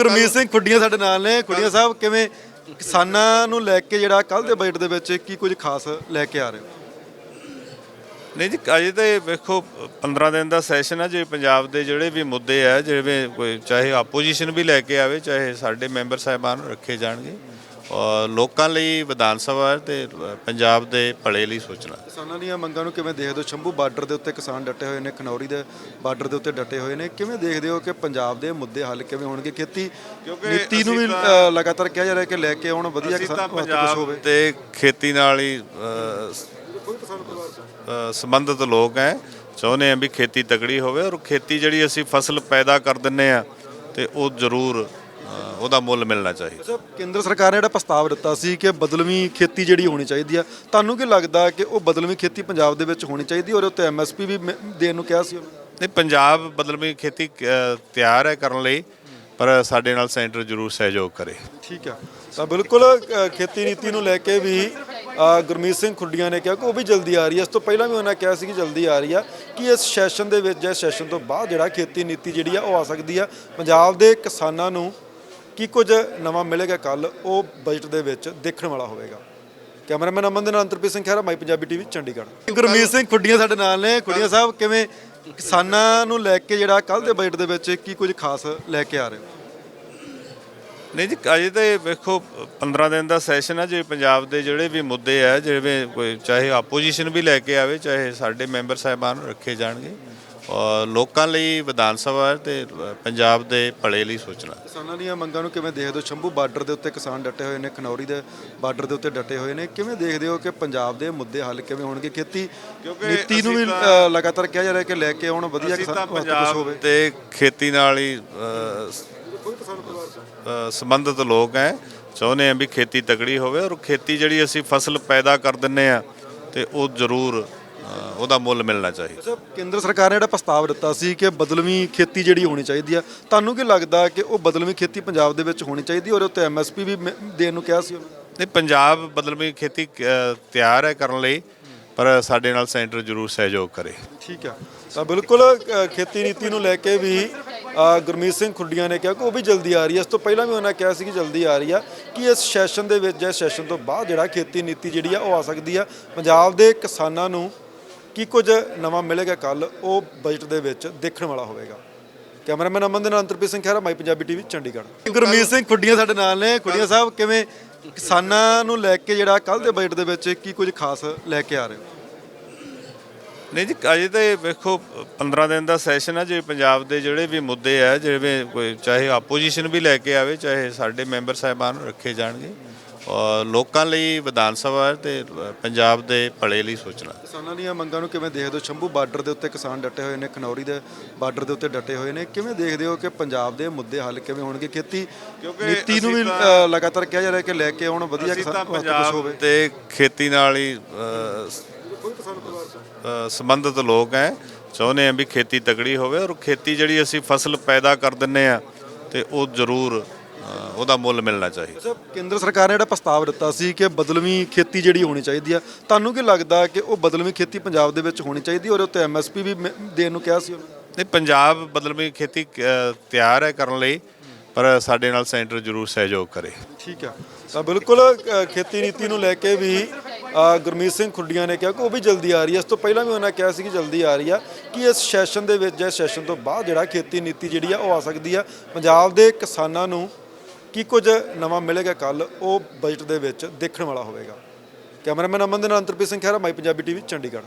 ਗੁਰਮੀਤ ਸਿੰਘ ਖੁੱਡੀਆਂ ਸਾਡੇ ਨਾਲ ਨੇ। ਖੁੱਡੀਆਂ ਸਾਹਿਬ ਕਿਵੇਂ ਕਿਸਾਨਾਂ ਨੂੰ ਲੈ ਕੇ ਜਿਹੜਾ ਕੱਲ ਦੇ ਬਜਟ ਦੇ ਵਿੱਚ ਕੀ ਕੁਝ ਖਾਸ ਲੈ ਕੇ ਆ ਰਹੇ ਹੋ? ਨਹੀਂ ਜੀ ਅਜੇ ਤੇ ਵੇਖੋ 15 ਦਿਨ ਦਾ ਸੈਸ਼ਨ ਹੈ ਜੇ ਪੰਜਾਬ ਦੇ ਜਿਹੜੇ ਵੀ ਮੁੱਦੇ ਆ ਜਿਵੇਂ ਕੋਈ ਚਾਹੇ ਆਪੋਜੀਸ਼ਨ ਵੀ ਲੈ ਕੇ ਆਵੇ ਚਾਹੇ ਸਾਡੇ ਮੈਂਬਰ ਸਾਹਿਬਾਨ ਰੱਖੇ ਜਾਣਗੇ ਲੋਕਾਂ ਲਈ ਵਿਧਾਨ ਸਭਾ ਤੇ ਪੰਜਾਬ ਦੇ ਭਲੇ ਲਈ ਸੋਚਣਾ ਕਿਸਾਨਾਂ ਦੀਆਂ ਮੰਗਾਂ ਨੂੰ ਕਿਵੇਂ ਦੇਖਦੇ ਹੋ? ਸ਼ੰਭੂ ਬਾਰਡਰ ਦੇ ਉੱਤੇ ਕਿਸਾਨ ਡਟੇ ਹੋਏ ਨੇ ਖਨੌਰੀ ਦੇ ਬਾਰਡਰ ਦੇ ਉੱਤੇ ਡਟੇ ਹੋਏ ਨੇ। ਕਿਵੇਂ ਦੇਖਦੇ ਹੋ ਕਿ ਪੰਜਾਬ ਦੇ ਮੁੱਦੇ ਹੱਲ ਕਿਵੇਂ ਹੋਣਗੇ? ਖੇਤੀ ਕਿਉਂਕਿ ਨੀਤੀ ਨੂੰ ਵੀ ਲਗਾਤਾਰ ਕਿਹਾ ਜਾ ਰਿਹਾ ਕਿ ਲੈ ਕੇ ਆਉਣ ਵਧੀਆ ਕਿਸਾਨ ਪੰਜਾਬ ਹੋਵੇ। ਤੇ ਖੇਤੀ ਨਾਲ ਹੀ ਸੰਬੰਧਿਤ ਲੋਕ ਹੈ। ਚਾਹੁੰਦੇ ਆ ਵੀ ਖੇਤੀ ਤਕੜੀ ਹੋਵੇ ਔਰ ਖੇਤੀ ਜਿਹੜੀ ਅਸੀਂ ਫਸਲ ਪੈਦਾ ਕਰ ਦਿੰਨੇ ਆ ਤੇ ਉਹ ਜ਼ਰੂਰ ਉਹਦਾ ਮੁੱਲ ਮਿਲਣਾ ਚਾਹੀਦਾ। ਅੱਛਾ ਕੇਂਦਰ ਸਰਕਾਰ ਨੇ ਜਿਹੜਾ ਪ੍ਰਸਤਾਵ ਦਿੱਤਾ ਸੀ ਕਿ ਬਦਲਵੀਂ ਖੇਤੀ ਜਿਹੜੀ ਹੋਣੀ ਚਾਹੀਦੀ ਆ ਤੁਹਾਨੂੰ ਕੀ ਲੱਗਦਾ ਕਿ ਉਹ ਬਦਲਵੀਂ ਖੇਤੀ ਪੰਜਾਬ ਦੇ ਵਿੱਚ ਹੋਣੀ ਚਾਹੀਦੀ ਔਰ ਉੱਤੇ ਐਮਐਸਪੀ ਵੀ ਮ- ਦੇਣ ਨੂੰ ਕਿਹਾ ਸੀ ਉਹਨਾਂ? ਨੇ? ਨਹੀਂ ਪੰਜਾਬ ਬਦਲਵੀਂ ਖੇਤੀ ਅ, ਤਿਆਰ ਹੈ ਕਰਨ ਲਈ ਪਰ ਸਾਡੇ ਨਾਲ ਸੈਂਟਰ ਜ਼ਰੂਰ ਸਹਿਯੋਗ ਕਰੇ। ਠੀਕ ਆ। ਤਾਂ ਬਿਲਕੁਲ ਅ, ਖੇਤੀ ਨੀਤੀ ਨੂੰ ਲੈ ਕੇ ਵੀ ਅ, ਗੁਰਮੀਤ ਸਿੰਘ ਖੁੱਡੀਆਂ ਨੇ ਕਿਹਾ ਕਿ ਉਹ ਵੀ ਜਲਦੀ ਆ ਰਹੀ ਹੈ ਇਸ ਤੋਂ ਪਹਿਲਾਂ ਵੀ ਉਹਨਾਂ ਕਿਹਾ ਸੀ ਕਿ ਜਲਦੀ ਆ ਰਹੀ ਆ ਕਿ ਇਸ ਸੈਸ਼ਨ ਦੇ ਵਿੱਚ ਜਾਂ ਸੈਸ਼ਨ ਤੋਂ ਬਾਅਦ ਜਿਹੜਾ ਖੇਤੀ ਨੀਤੀ ਜਿਹੜੀ ਆ ਉਹ ਆ ਸਕਦੀ ਆ। ਪੰਜਾਬ ਦੇ ਕਿਸਾਨਾਂ ਨੂੰ ਕੀ ਕੁਝ ਨਵਾਂ ਮਿਲੇਗਾ ਕੱਲ ਉਹ ਬਜਟ ਦੇ ਵਿੱਚ ਦੇਖਣ ਵਾਲਾ ਹੋਵੇਗਾ। ਕੈਮਰਾਮੈਨ ਅਮਨ ਦੇ ਨਾਲ ਅੰਤਰਪ੍ਰੀਤ ਸਿੰਘ ਖਹਿਰਾ ਮਾਈ ਪੰਜਾਬੀ ਟੀਵੀ ਚੰਡੀਗੜ੍ਹ। ਗੁਰਮੀਤ ਸਿੰਘ ਖੁੱਡੀਆਂ ਸਾਡੇ ਨਾਲ ਨੇ। ਖੁੱਡੀਆਂ ਸਾਹਿਬ ਕਿਵੇਂ ਕਿਸਾਨਾਂ ਨੂੰ ਲੈ ਕੇ ਜਿਹੜਾ ਕੱਲ ਦੇ ਬਜਟ ਦੇ ਵਿੱਚ ਕੀ ਕੁਝ ਖਾਸ ਲੈ ਕੇ ਆ ਰਹੇ ਹੋ? ਨਹੀਂ ਜੀ ਅਜੇ ਤੇ ਵੇਖੋ 15 ਦਿਨ ਦਾ ਸੈਸ਼ਨ ਹੈ ਜੇ ਪੰਜਾਬ ਦੇ ਜਿਹੜੇ ਵੀ ਮੁੱਦੇ ਆ ਜਿਵੇਂ ਕੋਈ ਚਾਹੇ ਆਪੋਜੀਸ਼ਨ ਵੀ ਲੈ ਕੇ ਆਵੇ ਚਾਹੇ ਸਾਡੇ ਮੈਂਬਰ ਸਾਹਿਬਾਨ ਰੱਖੇ ਜਾਣਗੇ। ਔਰ ਲੋਕਾਂ ਲਈ ਵਿਧਾਨ ਸਭਾ ਤੇ ਪੰਜਾਬ ਦੇ ਭਲੇ ਲਈ ਸੋਚਣਾ ਕਿਸਾਨਾਂ ਦੀਆਂ ਮੰਗਾਂ ਨੂੰ ਕਿਵੇਂ ਦੇਖਦੇ ਹੋ? ਸ਼ੰਭੂ ਬਾਰਡਰ ਦੇ ਉੱਤੇ ਕਿਸਾਨ ਡਟੇ ਹੋਏ ਨੇ ਖਨੌਰੀ ਦੇ ਬਾਰਡਰ ਦੇ ਉੱਤੇ ਡਟੇ ਹੋਏ ਨੇ। ਕਿਵੇਂ ਦੇਖਦੇ ਹੋ ਕਿ ਪੰਜਾਬ ਦੇ ਮੁੱਦੇ ਹੱਲ ਕਿਵੇਂ ਹੋਣਗੇ? ਖੇਤੀ ਨੀਤੀ ਨੂੰ ਵੀ ਲਗਾਤਾਰ ਕਿਹਾ ਜਾ ਰਿਹਾ ਕਿ ਲੈ ਕੇ ਆਉਣ ਵਧੀਆ ਕਿਸਾਨ ਪੰਜਾਬ ਹੋਵੇ। ਤੇ ਖੇਤੀ ਨਾਲ ਹੀ ਸੰਬੰਧਿਤ ਲੋਕ ਹੈ। ਚਾਹੁੰਦੇ ਆ ਵੀ ਖੇਤੀ ਤਕੜੀ ਹੋਵੇ ਔਰ ਖੇਤੀ ਜਿਹੜੀ ਅਸੀਂ ਫਸਲ ਪੈਦਾ ਕਰ ਦਿੰਨੇ ਆ ਤੇ ਉਹ ਜ਼ਰੂਰ ਉਹਦਾ ਮੁੱਲ ਮਿਲਣਾ ਚਾਹੀਦਾ। ਅੱਛਾ ਕੇਂਦਰ ਸਰਕਾਰ ਨੇ ਜਿਹੜਾ ਪ੍ਰਸਤਾਵ ਦਿੱਤਾ ਸੀ ਕਿ ਬਦਲਵੀਂ ਖੇਤੀ ਜਿਹੜੀ ਹੋਣੀ ਚਾਹੀਦੀ ਆ ਤੁਹਾਨੂੰ ਕੀ ਲੱਗਦਾ ਕਿ ਉਹ ਬਦਲਵੀਂ ਖੇਤੀ ਪੰਜਾਬ ਦੇ ਵਿੱਚ ਹੋਣੀ ਚਾਹੀਦੀ ਔਰ ਉੱਤੇ ਐਮਐਸਪੀ ਵੀ ਮ- ਦੇਣ ਨੂੰ ਕਿਹਾ ਸੀ ਉਹਨਾਂ? ਨੇ? ਨਹੀਂ ਪੰਜਾਬ ਬਦਲਵੀਂ ਖੇਤੀ ਅ, ਤਿਆਰ ਹੈ ਕਰਨ ਲਈ ਪਰ ਸਾਡੇ ਨਾਲ ਸੈਂਟਰ ਜ਼ਰੂਰ ਸਹਿਯੋਗ ਕਰੇ। ਠੀਕ ਆ। ਤਾਂ ਬਿਲਕੁਲ ਅ, ਖੇਤੀ ਨੀਤੀ ਨੂੰ ਲੈ ਕੇ ਵੀ ਅ, ਗੁਰਮੀਤ ਸਿੰਘ ਖੁੱਡੀਆਂ ਨੇ ਕਿਹਾ ਕਿ ਉਹ ਵੀ ਜਲਦੀ ਆ ਰਹੀ ਹੈ। ਇਸ ਤੋਂ ਪਹਿਲਾਂ ਵੀ ਉਹਨਾਂ ਕਿਹਾ ਸੀ ਕਿ ਜਲਦੀ ਆ ਰਹੀ ਆ ਕਿ ਇਸ ਸੈਸ਼ਨ ਦੇ ਵਿੱਚ ਜਾਂ ਸੈਸ਼ਨ ਤੋਂ ਬਾਅਦ ਜਿਹੜਾ ਖੇਤੀ ਨੀਤੀ ਜਿਹੜੀ ਆ ਉਹ ਆ ਸਕਦੀ ਆ। ਪੰਜਾਬ ਦੇ ਕਿਸਾਨਾਂ ਨੂੰ ਕੀ ਕੁਝ ਨਵਾਂ ਮਿਲੇਗਾ ਕੱਲ ਉਹ ਬਜਟ ਦੇ ਵਿੱਚ ਦੇਖਣ ਵਾਲਾ ਹੋਵੇਗਾ। ਕੈਮਰਾਮੈਨ ਅਮਨ ਦੇ ਨਾਲ ਅੰਤਰਪ੍ਰੀਤ ਸਿੰਘ ਖਹਿਰਾ ਮਾਈ ਪੰਜਾਬੀ ਟੀਵੀ ਚੰਡੀਗੜ੍ਹ। ਗੁਰਮੀਤ ਸਿੰਘ ਖੁੱਡੀਆਂ ਸਾਡੇ ਨਾਲ ਨੇ। ਖੁੱਡੀਆਂ ਸਾਹਿਬ ਕਿਵੇਂ ਕਿਸਾਨਾਂ ਨੂੰ ਲੈ ਕੇ ਜਿਹੜਾ ਕੱਲ ਦੇ ਬਜਟ ਦੇ ਵਿੱਚ ਕੀ ਕੁਝ ਖਾਸ ਲੈ ਕੇ ਆ ਰਹੇ ਹੋ? ਨਹੀਂ ਜੀ ਅਜੇ ਤੇ ਵੇਖੋ 15 ਦਿਨ ਦਾ ਸੈਸ਼ਨ ਹੈ ਜੇ ਪੰਜਾਬ ਦੇ ਜਿਹੜੇ ਵੀ ਮੁੱਦੇ ਆ ਜਿਵੇਂ ਕੋਈ ਚਾਹੇ ਆਪੋਜੀਸ਼ਨ ਵੀ ਲੈ ਕੇ ਆਵੇ ਚਾਹੇ ਸਾਡੇ ਮੈਂਬਰ ਸਾਹਿਬਾਨ ਰੱਖੇ ਜਾਣਗੇ। ਔਰ ਲੋਕਾਂ ਲਈ ਵਿਧਾਨ ਸਭਾ ਤੇ ਪੰਜਾਬ ਦੇ ਭਲੇ ਲਈ ਸੋਚਣਾ। ਕਿਸਾਨਾਂ ਦੀਆਂ ਮੰਗਾਂ ਨੂੰ ਕਿਵੇਂ ਦੇਖਦੇ ਹੋ? ਸ਼ੰਭੂ ਬਾਰਡਰ ਦੇ ਉੱਤੇ ਕਿਸਾਨ ਡਟੇ ਹੋਏ ਨੇ ਖਨੌਰੀ ਦੇ ਬਾਰਡਰ ਦੇ ਉੱਤੇ ਡਟੇ ਹੋਏ ਨੇ। ਕਿਵੇਂ ਦੇਖਦੇ ਹੋ ਕਿ ਪੰਜਾਬ ਦੇ ਮੁੱਦੇ ਹੱਲ ਕਿਵੇਂ ਹੋਣਗੇ? ਖੇਤੀ ਕਿਉਂਕਿ ਨੀਤੀ ਨੂੰ ਵੀ ਲਗਾਤਾਰ ਕਿਹਾ ਜਾ ਰਿਹਾ ਕਿ ਲੈ ਕੇ ਆਉਣ ਵਧੀਆ ਕਿਸਾਨ ਕੁਝ ਹੋਵੇ। ਤੇ ਖੇਤੀ ਨਾਲ ਹੀ ਸੰਬੰਧਿਤ ਲੋਕ ਹੈ। ਚਾਹੁੰਦੇ ਆ ਵੀ ਖੇਤੀ ਤਕੜੀ ਹੋਵੇ ਔਰ ਖੇਤੀ ਜਿਹੜੀ ਅਸੀਂ ਫਸਲ ਪੈਦਾ ਕਰ ਦਿੰਨੇ ਆ ਤੇ ਉਹ ਜ਼ਰੂਰ ਉਹਦਾ ਮੁੱਲ ਮਿਲਣਾ ਚਾਹੀਦਾ। ਅੱਛਾ ਕੇਂਦਰ ਸਰਕਾਰ ਨੇ ਜਿਹੜਾ ਪ੍ਰਸਤਾਵ ਦਿੱਤਾ ਸੀ ਕਿ ਬਦਲਵੀਂ ਖੇਤੀ ਜਿਹੜੀ ਹੋਣੀ ਚਾਹੀਦੀ ਆ ਤੁਹਾਨੂੰ ਕੀ ਲੱਗਦਾ ਕਿ ਉਹ ਬਦਲਵੀਂ ਖੇਤੀ ਪੰਜਾਬ ਦੇ ਵਿੱਚ ਹੋਣੀ ਚਾਹੀਦੀ ਔਰ ਉੱਤੇ ਐਮਐਸਪੀ ਵੀ ਮ- ਦੇਣ ਨੂੰ ਕਿਹਾ ਸੀ ਉਹਨਾਂ? ਨੇ? ਨਹੀਂ ਪੰਜਾਬ ਬਦਲਵੀਂ ਖੇਤੀ ਅ, ਤਿਆਰ ਹੈ ਕਰਨ ਲਈ ਪਰ ਸਾਡੇ ਨਾਲ ਸੈਂਟਰ ਜ਼ਰੂਰ ਸਹਿਯੋਗ ਕਰੇ। ਠੀਕ ਆ। ਤਾਂ ਬਿਲਕੁਲ ਅ, ਖੇਤੀ ਨੀਤੀ ਨੂੰ ਲੈ ਕੇ ਵੀ ਅ, ਗੁਰਮੀਤ ਸਿੰਘ ਖੁੱਡੀਆਂ ਨੇ ਕਿਹਾ ਕਿ ਉਹ ਵੀ ਜਲਦੀ ਆ ਰਹੀ ਹੈ। ਇਸ ਤੋਂ ਪਹਿਲਾਂ ਵੀ ਉਹਨਾਂ ਕਿਹਾ ਸੀ ਕਿ ਜਲਦੀ ਆ ਰਹੀ ਆ ਕਿ ਇਸ ਸੈਸ਼ਨ ਦੇ ਵਿੱਚ ਜਾਂ ਸੈਸ਼ਨ ਤੋਂ ਬਾਅਦ ਜਿਹੜਾ ਖੇਤੀ ਨੀਤੀ ਜਿਹੜੀ ਆ ਉਹ ਆ ਸਕਦੀ ਆ। ਪੰਜਾਬ ਦੇ ਕਿਸਾਨਾਂ ਨੂੰ ਕੀ ਕੁਝ ਨਵਾਂ ਮਿਲੇਗਾ ਕੱਲ ਉਹ ਬਜਟ ਦੇ ਵਿੱਚ ਦੇਖਣ ਵਾਲਾ ਹੋਵੇਗਾ। ਕੈਮਰਾਮੈਨ ਅਮਨ ਦੇ ਨਾਲ ਅੰਤਰਪ੍ਰੀਤ ਸਿੰਘ ਖਹਿਰਾ, ਮਾਈ ਪੰਜਾਬੀ ਟੀਵੀ, ਚੰਡੀਗੜ੍ਹ।